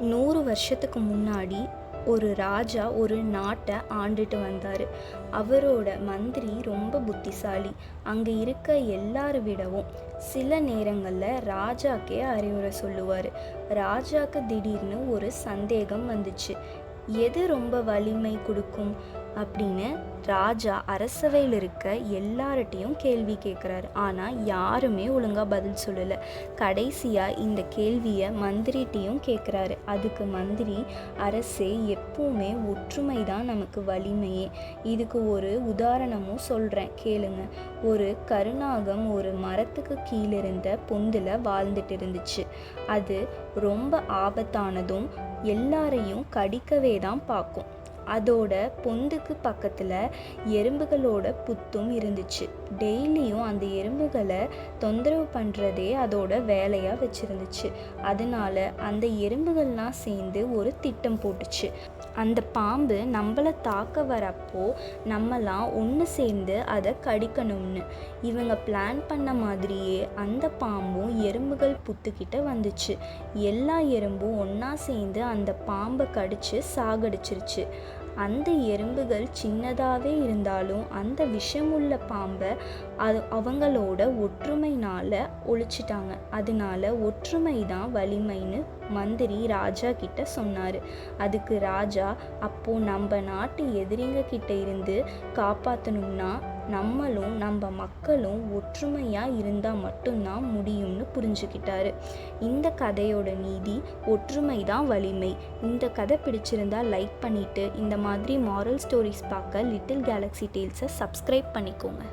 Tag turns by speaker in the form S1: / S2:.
S1: நூறு வருஷத்துக்கு முன்னாடி ஒரு ராஜா ஒரு நாட்டை ஆண்டுட்டு வந்தார். அவரோட மந்திரி ரொம்ப புத்திசாலி. அங்கே இருக்க எல்லாரை விடவும் சில நேரங்களில் ராஜாக்கே அறிவுரை சொல்லுவார். ராஜாக்கு திடீர்னு ஒரு சந்தேகம் வந்துச்சு. எது ரொம்ப வலிமை கொடுக்கும் அப்படின்னு ராஜா அரசவையில் இருக்க எல்லார்ட்டையும் கேள்வி கேட்குறாரு. ஆனால் யாருமே ஒழுங்காக பதில் சொல்லலை. கடைசியாக இந்த கேள்வியை மந்திரிட்டையும் கேட்குறாரு. அதுக்கு மந்திரி அரசே எப்பவுமே ஒற்றுமை தான் நமக்கு வலிமையே. இதுக்கு ஒரு உதாரணமும் சொல்கிறேன் கேளுங்க. ஒரு கருணாகம் ஒரு மரத்துக்கு கீழே இருந்த பொந்தில் வாழ்ந்துட்டு இருந்துச்சு. அது ரொம்ப ஆபத்தானதும் எல்லாரையும் கடிக்கவே தான் பார்க்கும். அதோட பொந்துக்கு பக்கத்தில் எறும்புகளோட புத்தும் இருந்துச்சு. டெய்லியும் அந்த எறும்புகளை தொந்தரவு பண்ணுறதே அதோட வேலையாக வச்சுருந்துச்சு. அதனால அந்த எறும்புகள்லாம் சேர்ந்து ஒரு திட்டம் போட்டுச்சு. அந்த பாம்பு நம்மளை தாக்க வரப்போ நம்மலாம் ஒன்று சேர்ந்து அதை கடிக்கணும்னு. இவங்க பிளான் பண்ண மாதிரியே அந்த பாம்பும் எறும்புகள் புத்துக்கிட்ட வந்துச்சு. எல்லா எறும்பும் ஒன்றா சேர்ந்து அந்த பாம்பை கடித்து சாகடிச்சிருச்சு. அந்த எறும்புகள் சின்னதாகவே இருந்தாலும் அந்த விஷமுள்ள பாம்பை அது அவங்களோட ஒற்றுமைனால ஒழிச்சிட்டாங்க. அதனால ஒற்றுமை தான் வலிமைன்னு மந்திரி ராஜா கிட்ட சொன்னார். அதுக்கு ராஜா அப்போது நம்ம நாட்டு எதிரிங்க கிட்ட இருந்து காப்பாற்றணும்னா நம்மளும் நம்ம மக்களும் ஒற்றுமையாக இருந்தால் மட்டும்தான் முடியும்னு புரிஞ்சுக்கிட்டாரு. இந்த கதையோட நீதி ஒற்றுமை தான் வலிமை. இந்த கதை பிடிச்சிருந்தா லைக் பண்ணிவிட்டு இந்த மாதிரி மாரல் ஸ்டோரிஸ் பார்க்க லிட்டில் கேலக்ஸி டெய்ல்ஸை சப்ஸ்கிரைப் பண்ணிக்கோங்க.